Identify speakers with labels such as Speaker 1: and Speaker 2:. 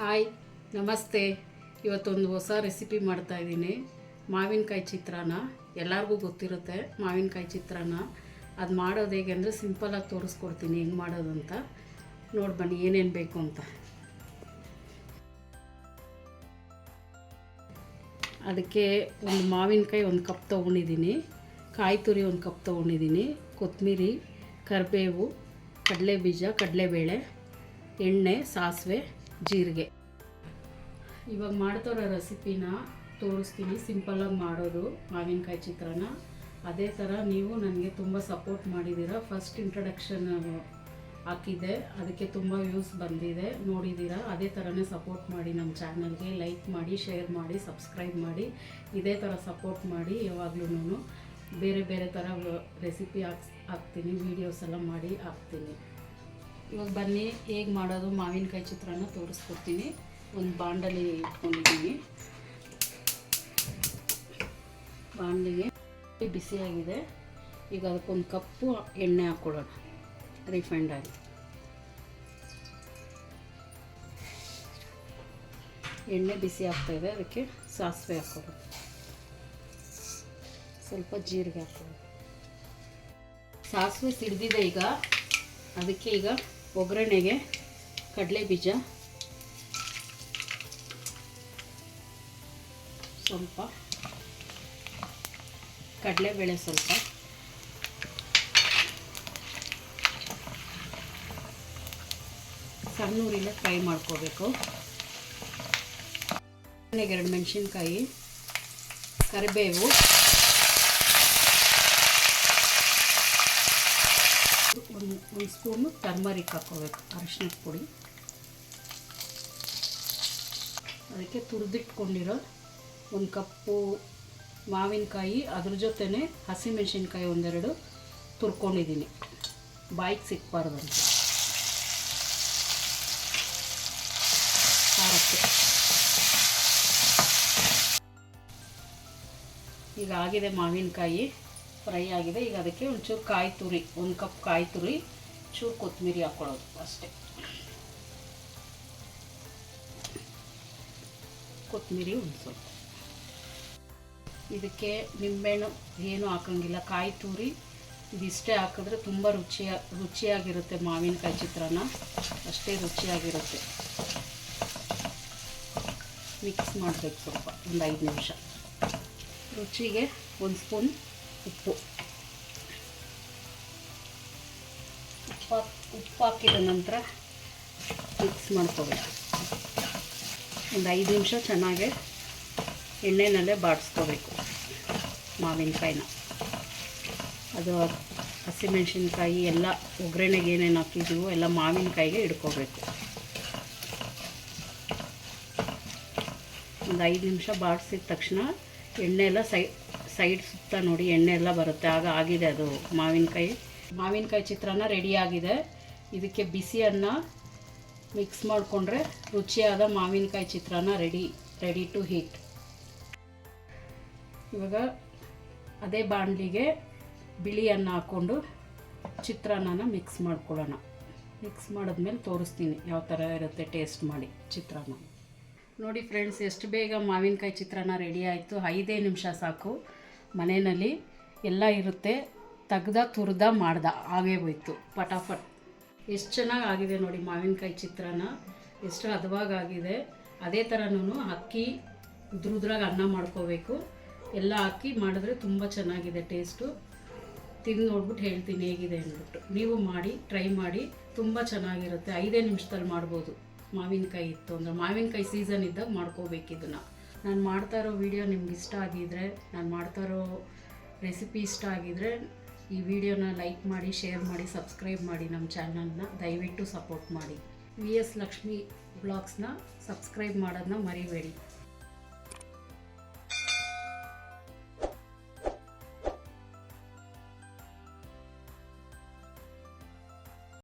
Speaker 1: Hi, ನಮಸ್ತೆ. ಇವತ್ತೊಂದು ಹೊಸ ರೆಸಿಪಿ ಮಾಡ್ತಾ ಇದ್ದೀನಿ. ಮಾವಿನಕಾಯಿ ಚಿತ್ರಾನ್ನ. ಎಲ್ಲರಿಗೂ ಗೊತ್ತಿರುತ್ತೆ ಮಾವಿನಕಾಯಿ ಚಿತ್ರಾನ್ನ. ಅದು ಮಾಡೋದು ಹೇಗೆ ಅಂದರೆ ಸಿಂಪಲಾಗಿ ತೋರಿಸ್ಕೊಡ್ತೀನಿ ಹೆಂಗೆ ಮಾಡೋದು ಅಂತ. ನೋಡಿ ಬನ್ನಿ ಏನೇನು ಬೇಕು ಅಂತ. ಅದಕ್ಕೆ ಒಂದು ಮಾವಿನಕಾಯಿ ಒಂದು ಕಪ್ ತೊಗೊಂಡಿದ್ದೀನಿ. ಕಾಯಿ ತುರಿ ಒಂದು ಕಪ್ ತೊಗೊಂಡಿದ್ದೀನಿ. ಕೊತ್ತಂಬರಿ ಕರಿಬೇವು ಕಡಲೆ ಬೀಜ ಕಡಲೆಬೇಳೆ, ಎಣ್ಣೆ, ಸಾಸಿವೆ ಜೀರಿಗೆ. ಇವಾಗ ಮಾಡ್ತಾರೋ ರೆಸಿಪಿನ ತೋರಿಸ್ತೀನಿ. ಸಿಂಪಲಾಗಿ ಮಾಡೋದು ಮಾವಿನಕಾಯಿ ಚಿತ್ರಾನ್ನ. ಅದೇ ಥರ ನೀವು ನನಗೆ ತುಂಬ ಸಪೋರ್ಟ್ ಮಾಡಿದ್ದೀರ. ಫಸ್ಟ್ ಇಂಟ್ರಡಕ್ಷನ್ ಹಾಕಿದ್ದೆ. ಅದಕ್ಕೆ ತುಂಬ ವ್ಯೂಸ್ ಬಂದಿದೆ. ನೋಡಿದ್ದೀರಾ? ಅದೇ ಥರನೇ ಸಪೋರ್ಟ್ ಮಾಡಿ ನಮ್ಮ ಚಾನಲ್ಗೆ. ಲೈಕ್ ಮಾಡಿ, ಶೇರ್ ಮಾಡಿ, ಸಬ್ಸ್ಕ್ರೈಬ್ ಮಾಡಿ. ಇದೇ ಥರ ಸಪೋರ್ಟ್ ಮಾಡಿ ಯಾವಾಗ್ಲೂ ಬೇರೆ ಬೇರೆ ಥರ ರೆಸಿಪಿ ಹಾಕ್ಸ್, ಹಾಕ್ತೀನಿ. ವೀಡಿಯೋಸ್ ಎಲ್ಲ ಮಾಡಿ ಹಾಕ್ತೀನಿ. ಇವಾಗ ಬನ್ನಿ, ಹೇಗೆ ಮಾಡೋದು, ಮಾವಿನಕಾಯಿ ಚಿತ್ರಾನ್ನ ತೋರಿಸ್ಕೊಡ್ತೀನಿ. ಒಂದು ಬಾಂಡಲಿ ಇಟ್ಕೊಂಡಿದ್ದೀನಿ. ಬಾಣಲಿಗೆ ಬಿಸಿಯಾಗಿದೆ. ಈಗ ಅದಕ್ಕೊಂದು ಕಪ್ಪು ಎಣ್ಣೆ ಹಾಕ್ಕೊಳ್ಳೋಣ ರಿಫೈಂಡ್ ಆಗಿ. ಎಣ್ಣೆ ಬಿಸಿ ಆಗ್ತಾಯಿದೆ ಅದಕ್ಕೆ ಸಾಸಿವೆ ಹಾಕ್ಕೊಳ್ಳೋದು ಸ್ವಲ್ಪ ಜೀರಿಗೆ ಹಾಕ್ಕೊಳ್ಳೋದು ಸಾಸಿವೆ ಸಿಡ್ದಿದೆ ಈಗ. ಅದಕ್ಕೆ ಈಗ ಒಗ್ಗರಣೆಗೆ ಕಡಲೆ ಬೀಜ ಸ್ವಲ್ಪ ಕಡಲೆಬೇಳೆ ಸ್ವಲ್ಪ. ಸಣ್ಣೂರಿಂದ ಫ್ರೈ ಮಾಡ್ಕೋಬೇಕು. ಎರಡು ಮೆಣಸಿನ್ಕಾಯಿ ಕರಿಬೇವು. ಒಂದು ಸ್ಪೂನು ಟರ್ಮರಿಕ್ ಹಾಕ್ಕೋಬೇಕು, ಅರಿಶಿನದ ಪುಡಿ. ಅದಕ್ಕೆ ತುರಿದಿಟ್ಕೊಂಡಿರೋ ಒಂದು ಕಪ್ಪು ಮಾವಿನಕಾಯಿ, ಅದ್ರ ಜೊತೆನೇ ಹಸಿಮೆಣಸಿನ್ಕಾಯಿ ಒಂದೆರಡು ತುರ್ಕೊಂಡಿದ್ದೀನಿ. ಬಾಯಿಗೆ ಸಿಕ್ಬಾರ್ದು ಅಂತ ಖಾರಕ್ಕೆ. ಈಗ ಆಗಿದೆ ಮಾವಿನಕಾಯಿ, ಫ್ರೈ ಆಗಿದೆ. ಈಗ ಅದಕ್ಕೆ ಒಂಚೂರು ಕಾಯಿ ತುರಿ, ಒಂದು ಕಪ್ ಕಾಯಿ ತುರಿ. ಚೂರು ಕೊತ್ತಂಬರಿ ಹಾಕ್ಕೊಳ್ಳೋದು ಅಷ್ಟೇ. ಕೊತ್ತಂಬರಿ ಒಂದು ಸ್ವಲ್ಪ. ಇದಕ್ಕೆ ನಿಂಬೆಹಣ್ಣು ಏನು ಹಾಕಂಗಿಲ್ಲ. ಕಾಯಿ ತುರಿ ಇದಿಷ್ಟೇ ಹಾಕಿದ್ರೆ ತುಂಬ ರುಚಿಯ ರುಚಿಯಾಗಿರುತ್ತೆ ಮಾವಿನಕಾಯಿ ಚಿತ್ರಾನ್ನ. ಅಷ್ಟೇ ರುಚಿಯಾಗಿರುತ್ತೆ. ಮಿಕ್ಸ್ ಮಾಡಬೇಕು ಸ್ವಲ್ಪ, ಒಂದು ಐದು ನಿಮಿಷ. ರುಚಿಗೆ ಒಂದು ಸ್ಪೂನ್ ಉಪ್ಪು. ಉಪ್ಪು ಉಪ್ಪು ಹಾಕಿದ ನಂತರ ಮಿಕ್ಸ್ ಮಾಡ್ಕೋಬೇಕು. ಒಂದು ಐದು ನಿಮಿಷ ಚೆನ್ನಾಗಿ ಎಣ್ಣೆನಲ್ಲೇ ಬಾಡಿಸ್ಕೋಬೇಕು ಮಾವಿನಕಾಯಿನ. ಅದು ಹಸಿಮೆಣ್ಸಿನ್ಕಾಯಿ ಎಲ್ಲ ಒಗ್ಗರಣೆಗೆ ಏನೇನು ಹಾಕಿದ್ದೀವೋ ಎಲ್ಲ ಮಾವಿನಕಾಯಿಗೆ ಇಡ್ಕೋಬೇಕು. ಒಂದು ಐದು ನಿಮಿಷ ಬಾಡಿಸಿದ ತಕ್ಷಣ ಎಣ್ಣೆ ಎಲ್ಲ ಸೈ ಸೈಡ್ ಸುತ್ತ ನೋಡಿ ಎಣ್ಣೆ ಎಲ್ಲ ಬರುತ್ತೆ. ಆಗ ಆಗಿದೆ ಅದು ಮಾವಿನಕಾಯಿ. ಮಾವಿನಕಾಯಿ ಚಿತ್ರಾನ್ನ ರೆಡಿಯಾಗಿದೆ. ಇದಕ್ಕೆ ಬಿಸಿ ಅನ್ನ ಮಿಕ್ಸ್ ಮಾಡಿಕೊಂಡ್ರೆ ರುಚಿಯಾದ ಮಾವಿನಕಾಯಿ ಚಿತ್ರಾನ್ನ ರೆಡಿ ರೆಡಿ ಟು ಹೀಟ್ ಇವಾಗ ಅದೇ ಬಾಣಲಿಗೆ ಬಿಳಿ ಅನ್ನ ಹಾಕ್ಕೊಂಡು ಚಿತ್ರಾನ್ನನ ಮಿಕ್ಸ್ ಮಾಡ್ಕೊಳ್ಳೋಣ. ಮಿಕ್ಸ್ ಮಾಡಿದ್ಮೇಲೆ ತೋರಿಸ್ತೀನಿ ಯಾವ ಥರ ಇರುತ್ತೆ ಟೇಸ್ಟ್ ಮಾಡಿ ಚಿತ್ರಾನ್ನ. ನೋಡಿ ಫ್ರೆಂಡ್ಸ್ ಎಷ್ಟು ಬೇಗ ಮಾವಿನಕಾಯಿ ಚಿತ್ರಾನ್ನ ರೆಡಿ ಆಯಿತು. ಐದೇ ನಿಮಿಷ ಸಾಕು. ಮನೆಯಲ್ಲಿ ಎಲ್ಲ ಇರುತ್ತೆ. ತೆಗ್ದ, ತುರ್ದ ಮಾಡ್ದ ಹಾಗೇ ಹೋಯ್ತು, ಪಟಾಫಟ್. ಎಷ್ಟು ಚೆನ್ನಾಗಿ ಆಗಿದೆ ನೋಡಿ ಮಾವಿನಕಾಯಿ ಚಿತ್ರಾನ್ನ. ಎಷ್ಟು ಹದವಾಗಾಗಿದೆ ಅದೇ ಥರನೂ ಅಕ್ಕಿ ಉದ್ರುದ್ರಾಗ ಅನ್ನ ಮಾಡ್ಕೋಬೇಕು. ಎಲ್ಲ ಹಾಕಿ ಮಾಡಿದ್ರೆ ತುಂಬ ಚೆನ್ನಾಗಿದೆ ಟೇಸ್ಟು. ತಿಂದು ನೋಡ್ಬಿಟ್ಟು ಹೇಳ್ತೀನಿ ಹೇಗಿದೆ ಅಂದ್ಬಿಟ್ಟು. ನೀವು ಮಾಡಿ, ಟ್ರೈ ಮಾಡಿ, ತುಂಬ ಚೆನ್ನಾಗಿರುತ್ತೆ. ಐದೇ ನಿಮಿಷದಲ್ಲಿ ಮಾಡ್ಬೋದು ಮಾವಿನಕಾಯಿ ಇತ್ತು ಅಂದರೆ. ಮಾವಿನಕಾಯಿ ಸೀಸನ್ ಇದ್ದಾಗ ಮಾಡ್ಕೋಬೇಕು ಇದನ್ನು. ನಾನು ಮಾಡ್ತಾ ಇರೋ ವಿಡಿಯೋ ನಿಮ್ಗೆ ಇಷ್ಟ ಆಗಿದ್ರೆ, ನಾನು ಮಾಡ್ತಾ ಇರೋ ರೆಸಿಪಿ ಇಷ್ಟ ಆಗಿದ್ರೆ ಈ ವಿಡಿಯೋನ ಲೈಕ್ ಮಾಡಿ, ಶೇರ್ ಮಾಡಿ, ಸಬ್ಸ್ಕ್ರೈಬ್ ಮಾಡಿ ನಮ್ಮ ಚಾನಲ್ನ ದಯವಿಟ್ಟು ಸಪೋರ್ಟ್ ಮಾಡಿ. ವಿ ಎಸ್ ಲಕ್ಷ್ಮಿ ಬ್ಲಾಗ್ಸ್ನ ಸಬ್ಸ್ಕ್ರೈಬ್ ಮಾಡೋದನ್ನ ಮರಿಬೇಡಿ.